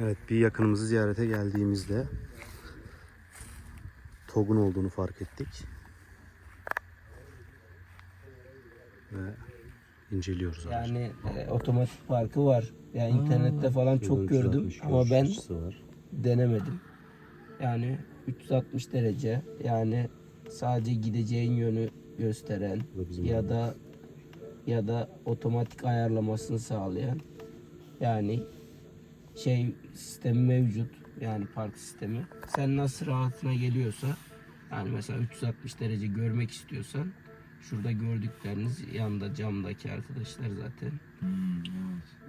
Evet bir yakınımızı ziyarete geldiğimizde TOG'un olduğunu fark ettik. Ve inceliyoruz aracı. Yani e, otomatik parkı var. Yani internette falan çok gördüm ama ben denemedim. Yani 360 derece yani sadece gideceğin yönü gösteren ya da ya da otomatik ayarlamasını sağlayan yani şey sistemi mevcut yani park sistemi. Sen nasıl rahatına geliyorsa yani mesela 360 derece görmek istiyorsan şurada gördükleriniz yanında camdaki arkadaşlar zaten.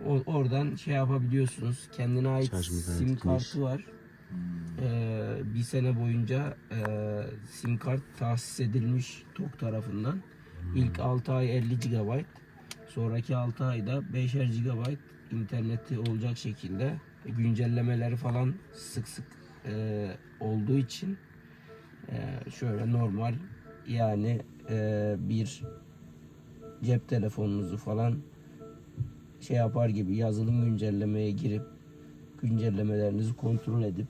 O, oradan şey yapabiliyorsunuz. Kendine ait Şarj mekaniği sim geniş. kartı var. Ee, bir sene boyunca e, sim kart tahsis edilmiş TOG tarafından. İlk 6 ay 50 GB, sonraki 6 ayda 5'er GB interneti olacak şekilde güncellemeleri falan sık sık e, olduğu için e, şöyle normal yani e, bir cep telefonunuzu falan şey yapar gibi yazılım güncellemeye girip güncellemelerinizi kontrol edip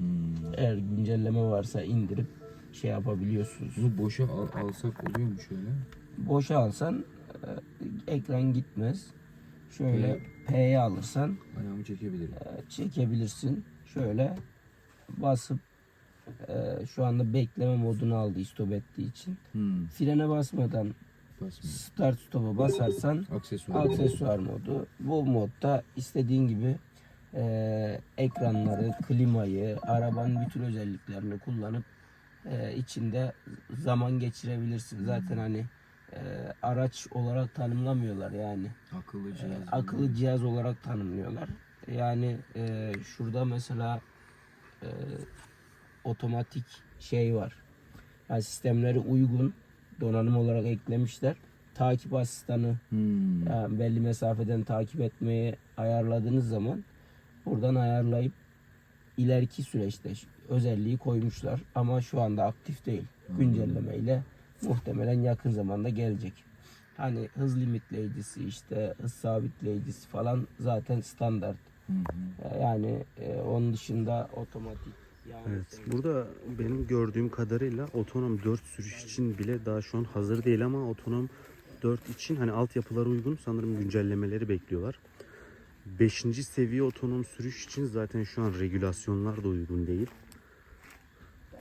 eğer güncelleme varsa indirip şey yapabiliyorsunuz. Bunu boşa al- alsak oluyor mu şöyle? Boşa alsan e, ekran gitmez. Şöyle P'ye alırsan Ayağımı çekebilirim. e, çekebilirsin. Şöyle basıp e, şu anda bekleme modunu aldı istop ettiği için. Hmm. Frene basmadan Basmıyor. start stop'a basarsan Aksesuar. aksesuar modu. Bu modda istediğin gibi e, ekranları, klimayı, arabanın bütün özelliklerini kullanıp e, içinde zaman geçirebilirsin. Zaten hani e, araç olarak tanımlamıyorlar yani. Akıllı E, cihaz. akıllı cihaz olarak tanımlıyorlar. Yani e, şurada mesela e, otomatik şey var. Yani sistemleri uygun donanım olarak eklemişler. Takip asistanı Hmm. yani belli mesafeden takip etmeyi ayarladığınız zaman buradan ayarlayıp ileriki süreçte özelliği koymuşlar ama şu anda aktif değil. Güncellemeyle muhtemelen yakın zamanda gelecek. Hani hız limitleyicisi işte hız sabitleyicisi falan zaten standart. Hı hı. Yani e, onun dışında otomatik yani Evet. Burada benim gördüğüm kadarıyla otonom 4 sürüş için bile daha şu an hazır değil ama otonom 4 için hani altyapıları uygun sanırım güncellemeleri bekliyorlar. 5. seviye otonom sürüş için zaten şu an regülasyonlar da uygun değil.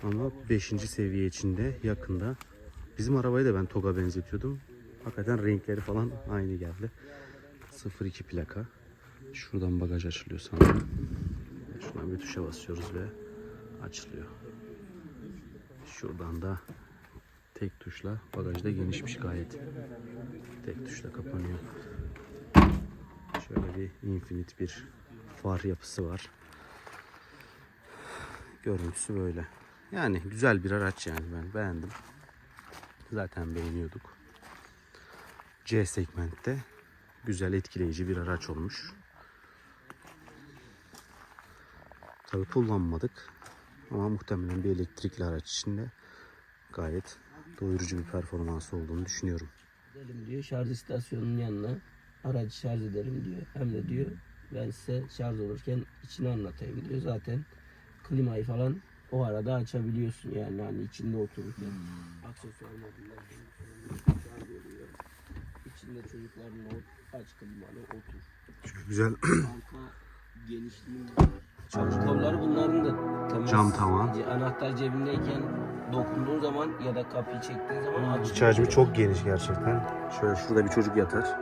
Ama 5. seviye için de yakında. Bizim arabayı da ben TOG'a benzetiyordum. Hakikaten renkleri falan aynı geldi. 02 plaka. Şuradan bagaj açılıyor sanırım. Şuna bir tuşa basıyoruz ve açılıyor. Şuradan da tek tuşla bagajda genişmiş gayet. Tek tuşla kapanıyor. Şöyle bir infinite bir far yapısı var. Görüntüsü böyle. Yani güzel bir araç yani ben beğendim. Zaten beğeniyorduk. C segmentte güzel etkileyici bir araç olmuş. Tabii kullanmadık. Ama muhtemelen bir elektrikli araç içinde gayet doyurucu bir performansı olduğunu düşünüyorum. Gidelim diyor şarj istasyonunun yanına aracı şarj edelim diyor. Hem de diyor ben size şarj olurken içini anlatayım diyor. Zaten klimayı falan o arada açabiliyorsun yani hani içinde otururken. Aksesuar modunda. İçinde çocukların o aç klimalı otur. Çok güzel Arka genişliği var. Şarj kabloları bunların da temas. Cam tavan. Anahtar cebindeyken dokunduğun zaman ya da kapıyı çektiğin zaman aç. İç hacmi çok geniş gerçekten. Şöyle şurada bir çocuk yatar.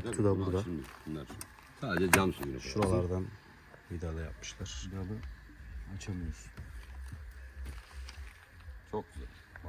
Kaputu da burada. Şimdi bunlar sadece cam suyunu. Şuralardan vidalı yapmışlar. Dalı açamıyorsun. Çok güzel.